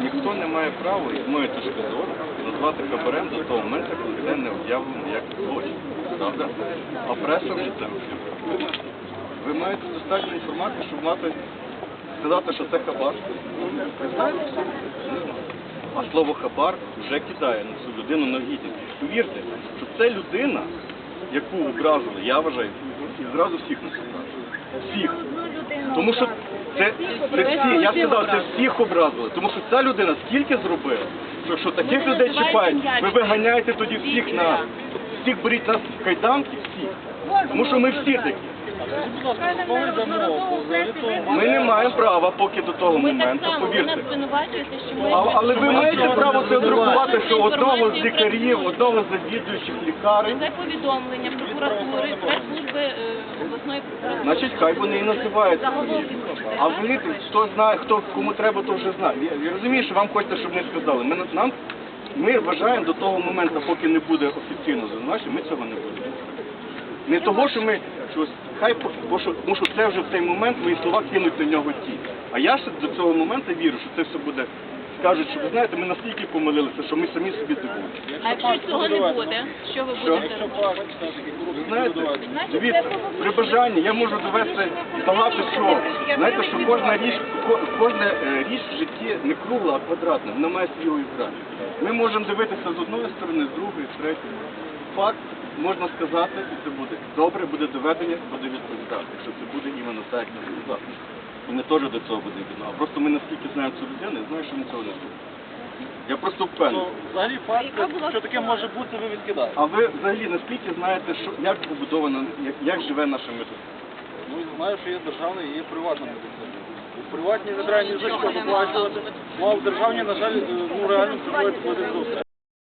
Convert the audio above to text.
ніхто не має права, і з моєї точки зору, назвати хабарем до того моменту, коли це не об'явлено як злочин. Правда? А преса вже це об'явила. Ви маєте достатньо інформації, щоб мати сказати, що це хабар. Ви знаєте? А слово хабар вже кидає на цю людину на гідність. Повірте, що це людина, яку образили, я вважаю, і зразу всіх нас образили. Всіх. Тому що це, це всі, я сказав, це всіх образили. Тому що ця людина скільки зробила, що, що таких людей чіпають, ви виганяєте тоді всіх нас. Всіх беріть нас в кайданки, всіх. Тому що ми всі такі. Ми не маємо права поки до того Ми так моменту, само, ви повірте. нас звинувачуєте, що ми... А- Але ви маєте право це зробити, що одного з лікарів, одного з завідуючих лікарень, Це повідомлення прокуратури, прес-служби е, обласної прокуратури. значить, хай вони і називають. Заголовки А ви, хто знає, хто кому треба, то вже знає. Я, я розумію, що вам хочеться, щоб ми сказали. Ми, нам, ми вважаємо до того моменту, поки не буде офіційно звинувачення, ми цього не будемо. Не того, що ми щось, хай, по- бо що, тому що це вже в цей момент мої слова кинуть на нього ті. А я ще до цього моменту вірю, що це все буде. Скажуть, що ви знаєте, ми настільки помилилися, що ми самі собі дивуємо. А якщо цього не буде, що ви Що? будете? Ви знаєте, дивіться, при бажанні я можу довести багато чого. Знаєте, що кожна річ, ко- кожна е, річ в житті не кругла, а квадратна, вона має свій екран. Ми можемо дивитися з одної сторони, з другої, з третьої. Факт можна сказати, і це буде добре, буде доведення, буде відповідати. Якщо це буде іменно так, як сказав. І ми теж до цього будемо відно. А просто ми настільки знаємо цю людину, і знаємо, що він цього не зробить. Я просто впевнений. Взагалі факт, що таке може бути, ви відкидаєте. А ви взагалі наскільки знаєте, що як побудована, як, як живе наша медицина? Ну, я знаю, що є державна і є приватна медицина. У приватній не треба ні за що ну а в державній, на жаль, е, ну реально платити за все.